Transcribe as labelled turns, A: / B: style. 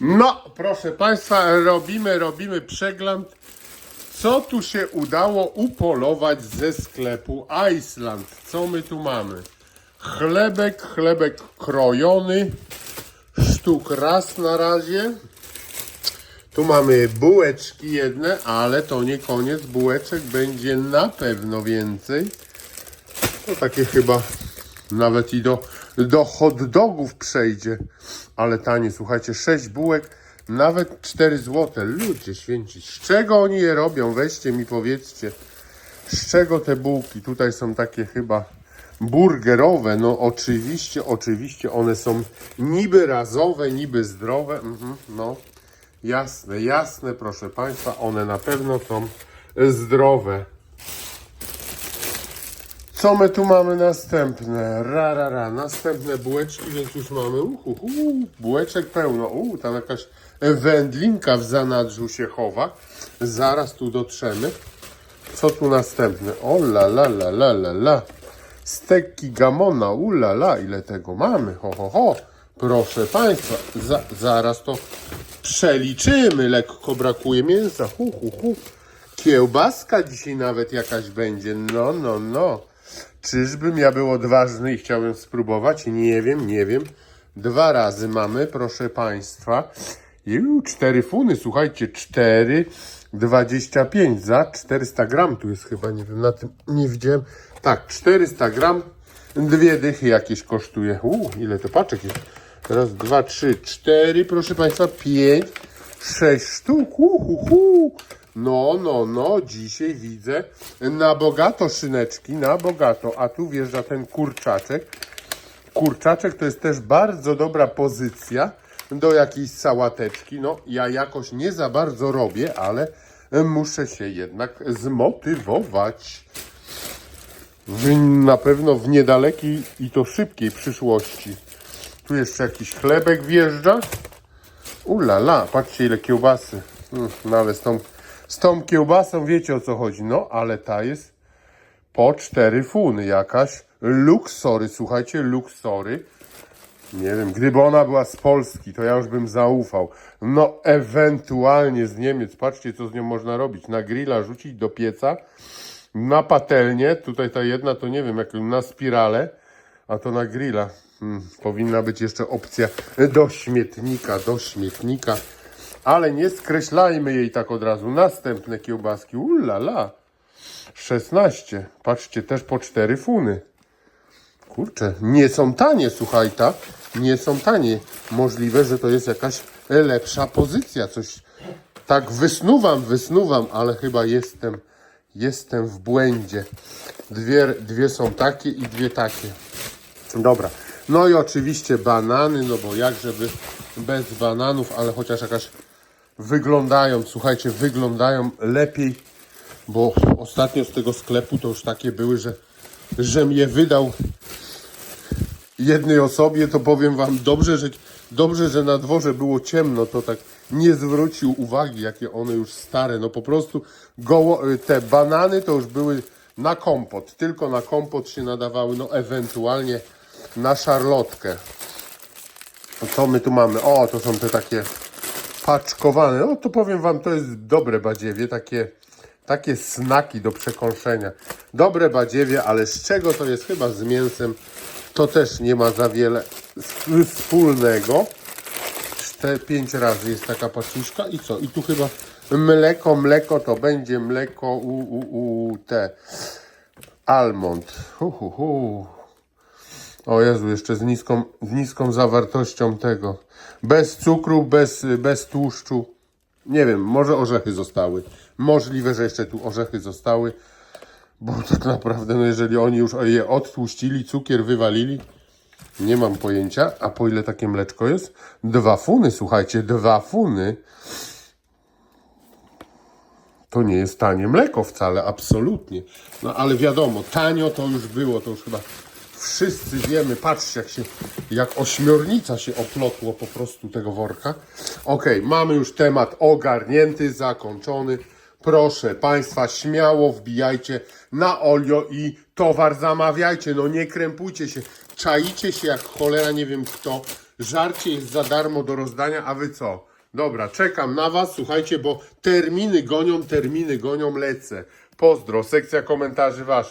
A: No, proszę Państwa, robimy, robimy przegląd. Co tu się udało upolować ze sklepu Iceland? Co my tu mamy? Chlebek, chlebek krojony. Sztuk raz na razie. Tu mamy bułeczki jedne, ale to nie koniec. Bułeczek będzie na pewno więcej. To takie chyba nawet i do, do hot dogów przejdzie. Ale tanie, słuchajcie, 6 bułek, nawet 4 złote. Ludzie święci, z czego oni je robią? Weźcie mi powiedzcie. Z czego te bułki? Tutaj są takie chyba burgerowe. No oczywiście, oczywiście one są niby razowe, niby zdrowe. Mhm, no jasne, jasne, proszę Państwa, one na pewno są zdrowe. Co my tu mamy następne? Ra, ra, ra. Następne bułeczki, więc już mamy uhu, hu, bułeczek pełno. U, tam jakaś wędlinka w zanadrzu się chowa. Zaraz tu dotrzemy. Co tu następne? O la la la la la la. Steki gamona, u la la, ile tego mamy? Ho, ho, ho. Proszę Państwa, za, zaraz to przeliczymy. Lekko brakuje mięsa. Hu, hu, hu. Kiełbaska dzisiaj nawet jakaś będzie. No, no, no. Czyżbym ja był odważny i chciałem spróbować? Nie wiem, nie wiem. Dwa razy mamy, proszę Państwa. Ju, cztery funy, słuchajcie, cztery, dwadzieścia pięć za 400 gram. Tu jest chyba, nie wiem, na tym nie widziałem. Tak, 400 gram, dwie dychy jakieś kosztuje. U, ile to paczek jest? Raz, dwa, trzy, cztery, proszę Państwa, pięć, sześć sztuk. Uhuhu. No, no, no, dzisiaj widzę na bogato szyneczki, na bogato. A tu wjeżdża ten kurczaczek. Kurczaczek to jest też bardzo dobra pozycja do jakiejś sałateczki. No, ja jakoś nie za bardzo robię, ale muszę się jednak zmotywować. W, na pewno w niedalekiej i to szybkiej przyszłości. Tu jeszcze jakiś chlebek wjeżdża. Ulala, patrzcie ile kiełbasy. Mm, No ale z tą, z tą kiełbasą wiecie o co chodzi. No ale ta jest po cztery funy jakaś. Luxory, słuchajcie, Luxory. Nie wiem, gdyby ona była z Polski, to ja już bym zaufał. No, ewentualnie z Niemiec. Patrzcie, co z nią można robić. Na grilla rzucić do pieca, na patelnię. Tutaj ta jedna, to nie wiem, jak na spirale, a to na grilla. Hmm, powinna być jeszcze opcja do śmietnika, do śmietnika. Ale nie skreślajmy jej tak od razu. Następne kiełbaski. Ulala. 16. Patrzcie, też po 4 funy. Kurczę, nie są tanie, słuchajta. Nie są tanie. Możliwe, że to jest jakaś lepsza pozycja. Coś tak wysnuwam, wysnuwam, ale chyba jestem, jestem w błędzie. Dwie, dwie są takie i dwie takie. Dobra. No i oczywiście banany, no bo jak żeby bez bananów, ale chociaż jakaś wyglądają, słuchajcie, wyglądają lepiej, bo ostatnio z tego sklepu to już takie były, że żem je wydał jednej osobie, to powiem wam dobrze, że dobrze, że na dworze było ciemno, to tak nie zwrócił uwagi, jakie one już stare. No po prostu goło, te banany to już były na kompot, tylko na kompot się nadawały, no ewentualnie na szarlotkę. Co my tu mamy? O, to są te takie paczkowane. No to powiem wam, to jest dobre badziewie, takie, takie snaki do przekąszenia. Dobre badziewie, ale z czego to jest? Chyba z mięsem. To też nie ma za wiele sp- wspólnego. Czte, pięć razy jest taka paczniczka i co? I tu chyba mleko, mleko to będzie mleko u, u, u te almond. Hu, hu, hu. O Jezu, jeszcze z niską, z niską zawartością tego. Bez cukru, bez, bez tłuszczu. Nie wiem, może orzechy zostały. Możliwe, że jeszcze tu orzechy zostały. Bo tak naprawdę, no jeżeli oni już je odtłuścili, cukier wywalili, nie mam pojęcia. A po ile takie mleczko jest? Dwa funy, słuchajcie, dwa funy. To nie jest tanie mleko wcale, absolutnie. No ale wiadomo, tanio to już było, to już chyba wszyscy wiemy. Patrzcie, jak się, jak ośmiornica się oplotło po prostu tego worka. Ok, mamy już temat ogarnięty, zakończony. Proszę Państwa, śmiało wbijajcie na olio i towar zamawiajcie. No nie krępujcie się, czaicie się jak cholera, nie wiem kto. Żarcie jest za darmo do rozdania, a wy co? Dobra, czekam na was, słuchajcie, bo terminy gonią, terminy gonią, lecę. Pozdro, sekcja komentarzy wasza.